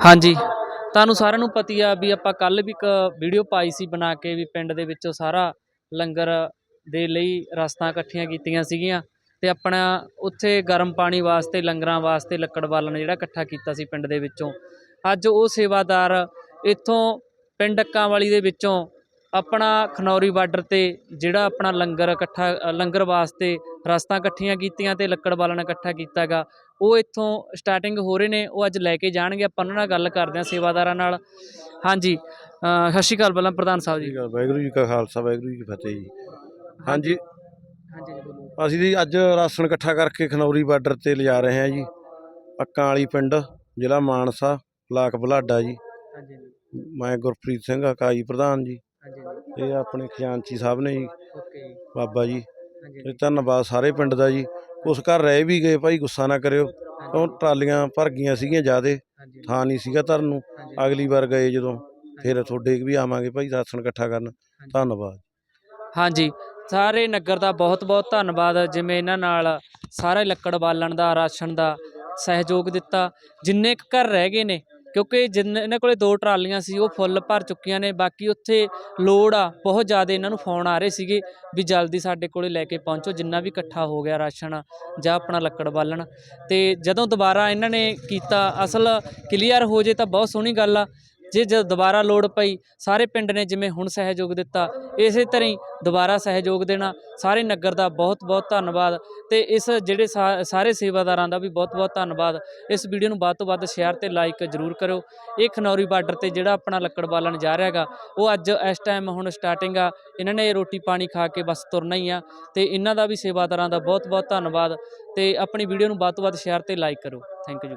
ਹਾਂਜੀ। ਤੁਹਾਨੂੰ ਸਾਰਿਆਂ ਨੂੰ ਪਤੀ ਆ ਵੀ ਆਪਾਂ ਕੱਲ ਵੀ ਇੱਕ ਵੀਡੀਓ ਪਾਈ ਸੀ ਬਣਾ ਕੇ ਵੀ ਪਿੰਡ ਦੇ ਵਿੱਚੋਂ ਸਾਰਾ ਲੰਗਰ ਦੇ ਲਈ ਰਸਤਾਂ ਇਕੱਠੀਆਂ ਕੀਤੀਆਂ ਸੀਗੀਆਂ ਤੇ ਆਪਣਾ ਉੱਥੇ ਗਰਮ ਪਾਣੀ ਵਾਸਤੇ, ਲੰਗਰਾਂ ਵਾਸਤੇ ਲੱਕੜ ਬਾਲਣ ਜਿਹੜਾ ਇਕੱਠਾ ਕੀਤਾ ਸੀ ਪਿੰਡ ਦੇ ਵਿੱਚੋਂ। ਅੱਜ ਉਹ ਸੇਵਾਦਾਰ ਇੱਥੋਂ ਪਿੰਡ ਅੱਕਾਂ ਵਾਲੀ ਦੇ ਵਿੱਚੋਂ ਆਪਣਾ ਖਨੌਰੀ ਬਾਰਡਰ ਤੇ ਜਿਹੜਾ ਆਪਣਾ ਲੰਗਰ ਇਕੱਠਾ, ਲੰਗਰ ਵਾਸਤੇ ਰਸਤਾਂ ਇਕੱਠੀਆਂ ਕੀਤੀਆਂ ਤੇ ਲੱਕੜ ਬਾਲਣ ਇਕੱਠਾ ਕੀਤਾਗਾ। ਉਹ ਇੱਥੋਂ ਸਟਾਰਟਿੰਗ ਹੋ ਰਹੇ ਨੇ ਉਹ ਅੱਜ ਲੈ ਕੇ ਜਾਣਗੇ। ਆਪਾਂ ਉਹਨਾਂ ਨਾਲ ਗੱਲ ਕਰਦੇ ਹਾਂ ਸੇਵਾਦਾਰਾਂ ਨਾਲ। ਹਾਂਜੀ ਸਤਿ ਸ਼੍ਰੀ ਅਕਾਲ ਪਹਿਲਾਂ ਪ੍ਰਧਾਨ ਸਾਹਿਬ ਜੀ। ਵਾਹਿਗੁਰੂ ਜੀ ਕਾ ਖਾਲਸਾ ਵਾਹਿਗੁਰੂ ਜੀ ਕੀ ਫਤਿਹ ਜੀ। ਹਾਂਜੀ। ਹਾਂਜੀ ਅਸੀਂ ਜੀ ਅੱਜ ਰਾਸ਼ਨ ਇਕੱਠਾ ਕਰਕੇ ਖਨੌਰੀ ਬਾਰਡਰ ਤੇ ਲਿਜਾ ਰਹੇ ਹਾਂ ਜੀ। ਅੱਕਾਂ ਵਾਲੀ ਪਿੰਡ ਜ਼ਿਲ੍ਹਾ ਮਾਨਸਾ ਬਲਾਕ ਬੁਲਾਡਾ ਜੀ। ਹਾਂਜੀ ਮੈਂ ਗੁਰਪ੍ਰੀਤ ਸਿੰਘ ਇਕਾਈ ਪ੍ਰਧਾਨ ਜੀ। ਹਾਂਜੀ ਇਹ ਆਪਣੇ ਖਜ਼ਾਨਚੀ ਸਾਹਿਬ ਨੇ ਜੀ। ਓਕੇ ਬਾਬਾ ਜੀ। ਤੇ ਧੰਨਵਾਦ ਸਾਰੇ ਪਿੰਡ ਦਾ ਜੀ। ਉਸ ਘਰ ਰਹਿ ਵੀ ਗਏ ਭਾਈ ਗੁੱਸਾ ਨਾ ਕਰਿਓ। ਉਹ ਟਰਾਲੀਆਂ ਭਰ ਗਈਆਂ ਸੀਗੀਆਂ ਜਿਆਦੇ ਥਾਂ ਨਹੀਂ ਸੀਗਾ ਧਰਨ ਨੂੰ। ਅਗਲੀ ਵਾਰ ਗਏ ਜਦੋਂ ਫਿਰ ਤੁਹਾਡੇ ਵੀ ਆਵਾਂਗੇ ਭਾਈ ਰਾਸ਼ਨ ਇਕੱਠਾ ਕਰਨ। ਧੰਨਵਾਦ। ਹਾਂਜੀ। ਸਾਰੇ ਨਗਰ ਦਾ ਬਹੁਤ-ਬਹੁਤ ਧੰਨਵਾਦ ਜਿਵੇਂ ਇਹਨਾਂ ਨਾਲ ਸਾਰੇ ਲੱਕੜ ਬਾਲਣ ਦਾ ਰਾਸ਼ਨ ਦਾ ਸਹਿਯੋਗ ਦਿੱਤਾ। ਜਿੰਨੇ ਕੁ ਘਰ ਰਹਿ ਗਏ ਨੇ ਕਿਉਂਕਿ ਜਿੰਨ, ਇਹਨਾਂ ਕੋਲੇ ਦੋ ਟਰਾਲੀਆਂ ਸੀ, ਉਹ ਫੁੱਲ ਭਰ ਚੁੱਕੀਆਂ ਨੇ, ਬਾਕੀ ਉੱਥੇ ਲੋੜ ਆ, ਬਹੁਤ ਜ਼ਿਆਦਾ ਇਹਨਾਂ ਨੂੰ ਫੋਨ ਆ ਰਹੇ ਸੀਗੇ ਵੀ ਜਲਦੀ ਸਾਡੇ ਕੋਲੇ ਲੈ ਕੇ ਪਹੁੰਚੋ, ਜਿੰਨਾ ਵੀ ਇਕੱਠਾ ਹੋ ਗਿਆ ਰਾਸ਼ਨ ਜਾਂ ਆਪਣਾ ਲੱਕੜ ਬਾਲਣ। ਤੇ ਜਦੋਂ ਦੁਬਾਰਾ ਇਹਨਾਂ ਨੇ ਕੀਤਾ, ਅਸਲ ਕਲੀਅਰ ਹੋ ਜੇ ਤਾਂ ਬਹੁਤ ਸੋਹਣੀ ਗੱਲ ਆ ਜੇ ਜਦ ਦੁਬਾਰਾ ਲੋੜ ਪਈ, ਸਾਰੇ ਪਿੰਡ ਨੇ ਜਿਵੇਂ ਹੁਣ ਸਹਿਯੋਗ ਦਿੱਤਾ, ਇਸੇ ਤਰ੍ਹਾਂ ਹੀ ਦੁਬਾਰਾ ਸਹਿਯੋਗ ਦੇਣਾ, ਸਾਰੇ ਨਗਰ ਦਾ ਬਹੁਤ-ਬਹੁਤ ਧੰਨਵਾਦ ਤੇ ਇਸ ਜਿਹੜੇ ਸਾ- ਸਾਰੇ ਸੇਵਾਦਾਰਾਂ ਦਾ ਵੀ ਬਹੁਤ-ਬਹੁਤ ਧੰਨਵਾਦ। ਇਸ ਵੀਡੀਓ ਨੂੰ ਵੱਧ ਤੋਂ ਵੱਧ ਸ਼ੇਅਰ ਤੇ ਲਾਈਕ ਜ਼ਰੂਰ ਕਰਿਓ। ਇਹ ਖਨੌਰੀ ਬਾਰਡਰ ਤੇ ਜਿਹੜਾ ਆਪਣਾ ਲੱਕੜ ਬਾਲਣ ਜਾ ਰਿਹਾ ਹੈਗਾ, ਉਹ ਅੱਜ ਇਸ ਟਾਈਮ ਹੁਣ ਸਟਾਰਟਿੰਗ ਆ। ਇਹਨਾਂ ਨੇ ਰੋਟੀ ਪਾਣੀ ਖਾ ਕੇ ਬਸ ਤੁਰਨਾ ਹੀ ਆ ਤੇ ਇਹਨਾਂ ਦਾ ਵੀ ਸੇਵਾਦਾਰਾਂ ਦਾ ਬਹੁਤ-ਬਹੁਤ ਧੰਨਵਾਦ ਤੇ ਆਪਣੀ ਵੀਡੀਓ ਨੂੰ ਵੱਧ ਤੋਂ ਵੱਧ ਸ਼ੇਅਰ ਤੇ ਲਾਈਕ ਕਰੋ ਥੈਂਕ ਯੂ